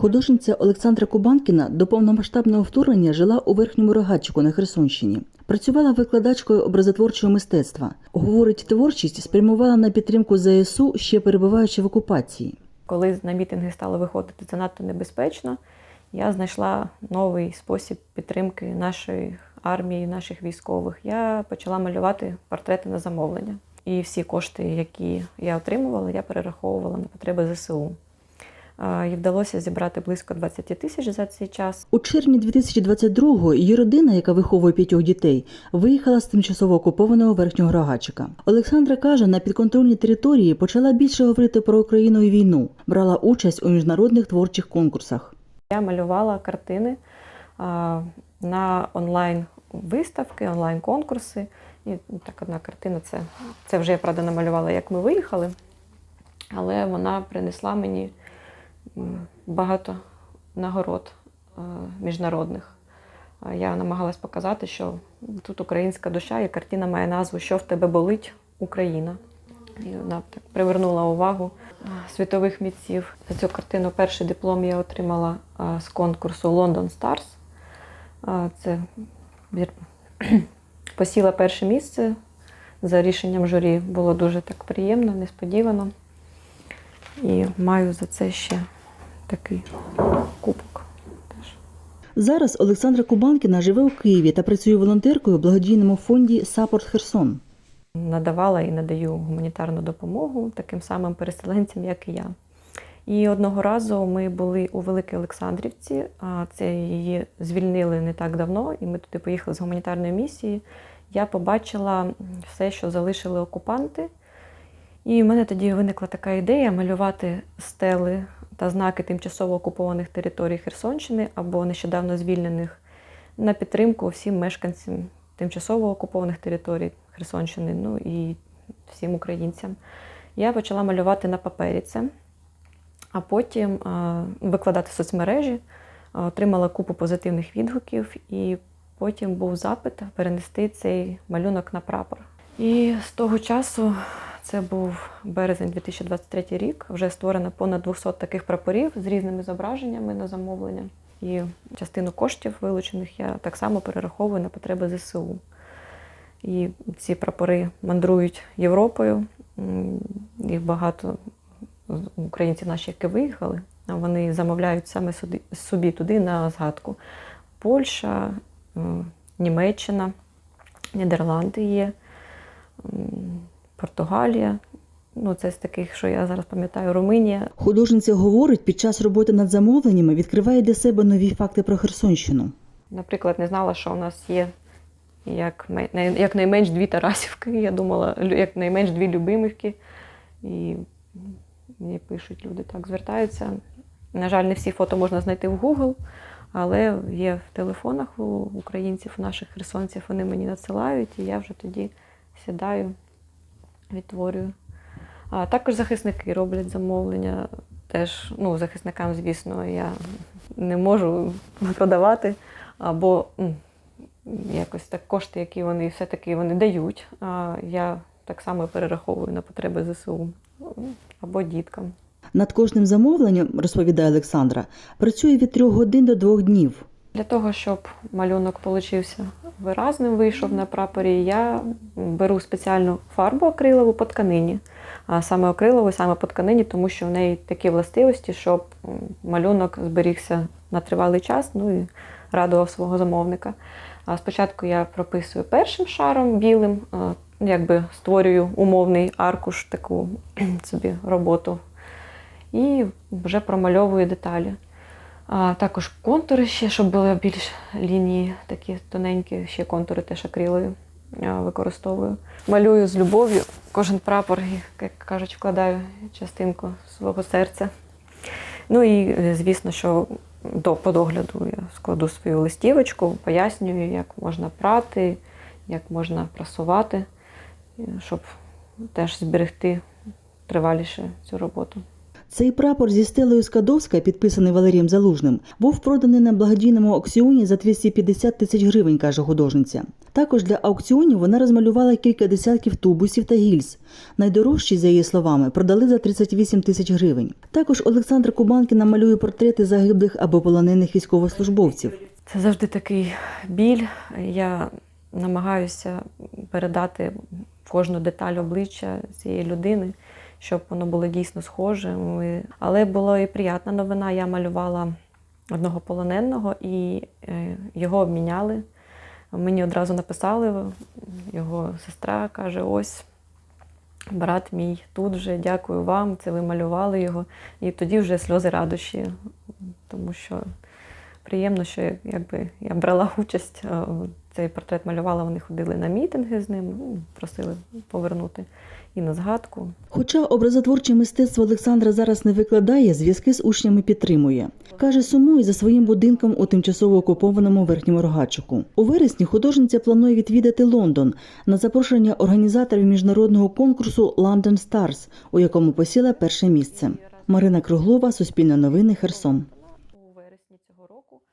Художниця Олександра Кубанкіна до повномасштабного вторгнення жила у верхньому рогатчику на Херсонщині. Працювала викладачкою образотворчого мистецтва. Говорить, творчість спрямувала на підтримку ЗСУ, ще перебуваючи в окупації. Коли на мітинги стало виходити занадто небезпечно, я знайшла новий спосіб підтримки нашої армії, наших військових. Я почала малювати портрети на замовлення. І всі кошти, які я отримувала, я перераховувала на потреби ЗСУ. І вдалося зібрати близько 20 тисяч за цей час. У червні 2022-го її родина, яка виховує п'ятьох дітей, виїхала з тимчасово окупованого верхнього рогачика. Олександра каже, на підконтрольній території почала більше говорити про Україну і війну, брала участь у міжнародних творчих конкурсах. Я малювала картини на онлайн виставки, онлайн конкурси. І ну, так одна картина це, це вже я правда намалювала, як ми виїхали, але вона принесла мені багато нагород міжнародних. Я намагалась показати, що тут українська душа, і картина має назву Що в тебе болить Україна. І вона так привернула увагу світових митців. За цю картину перший диплом я отримала з конкурсу London Stars. Це посіла перше місце за рішенням журі. Було дуже так приємно, несподівано. І маю за це ще такий кубок. Зараз Олександра Кубанкіна живе у Києві та працює волонтеркою у благодійному фонді Сапорт Херсон. надавала і надаю гуманітарну допомогу таким самим переселенцям, як і я. І одного разу ми були у Великій Олександрівці, а це її звільнили не так давно, і ми туди поїхали з гуманітарної місії. Я побачила все, що залишили окупанти. І в мене тоді виникла така ідея малювати стели та знаки тимчасово окупованих територій Херсонщини або нещодавно звільнених на підтримку всім мешканцям тимчасово окупованих територій Херсонщини, ну і всім українцям. Я почала малювати на папері це, а потім викладати в соцмережі, отримала купу позитивних відгуків, і потім був запит перенести цей малюнок на прапор. І з того часу, це був березень 2023 рік, вже створено понад 200 таких прапорів з різними зображеннями на замовлення. І частину коштів, вилучених, я так само перераховую на потреби ЗСУ. І ці прапори мандрують Європою. Їх багато українців наші, які виїхали, вони замовляють саме собі туди на згадку. Польща, Німеччина, Нідерланди є, Португалія. Ну, це з таких, що я зараз пам'ятаю, Румунія. Художниця говорить, під час роботи над замовленнями відкриває для себе нові факти про Херсонщину. Наприклад, не знала, що у нас є як, ме- най- якнайменш дві Тарасівки. Я думала, лю- якнайменш дві Любимівки. І мені пишуть люди так, звертаються. На жаль, не всі фото можна знайти в Google, але є в телефонах у українців, у наших херсонців, вони мені надсилають, і я вже тоді сідаю, відтворюю. А також захисники роблять замовлення. Теж ну, захисникам, звісно, я не можу продавати, або якось так кошти, які вони все-таки вони дають. А я так само перераховую на потреби ЗСУ або діткам. Над кожним замовленням, розповідає Олександра, працює від трьох годин до двох днів. Для того, щоб малюнок получився виразним, вийшов на прапорі, я беру спеціальну фарбу акрилову по тканині. А саме акрилову, саме по тканині, тому що в неї такі властивості, щоб малюнок зберігся на тривалий час, ну і радував свого замовника. Спочатку я прописую першим шаром білим, якби створюю умовний аркуш, таку собі роботу, і вже промальовую деталі. А також контури ще, щоб були більш лінії, такі тоненькі, ще контури теж акрилові а, використовую. Малюю з любов'ю кожен прапор, як кажуть, вкладаю частинку свого серця. Ну і звісно, що до по догляду я складу свою листівочку, пояснюю, як можна прати, як можна прасувати, щоб теж зберегти триваліше цю роботу. Цей прапор зі стелею Скадовська, підписаний Валерієм Залужним, був проданий на благодійному аукціоні за 250 тисяч гривень, каже художниця. Також для аукціонів вона розмалювала кілька десятків тубусів та гільз. Найдорожчі, за її словами, продали за 38 тисяч гривень. Також Олександра Кубанкіна малює портрети загиблих або полонених військовослужбовців. Це завжди такий біль. Я намагаюся передати кожну деталь обличчя цієї людини, щоб воно було дійсно схоже. Але була і приятна новина. Я малювала одного полоненого і е, його обміняли. Мені одразу написали, його сестра каже: ось. Брат мій тут вже, дякую вам, це ви малювали його. І тоді вже сльози радощі, тому що приємно, що якби я брала участь. Цей портрет малювала, вони ходили на мітинги з ним, ну, просили повернути і на згадку. Хоча образотворче мистецтво Олександра зараз не викладає, зв'язки з учнями підтримує. Каже, сумує за своїм будинком у тимчасово окупованому верхньому рогачику. У вересні художниця планує відвідати Лондон на запрошення організаторів міжнародного конкурсу London Stars, у якому посіла перше місце. Марина Круглова, Суспільне новини, Херсон.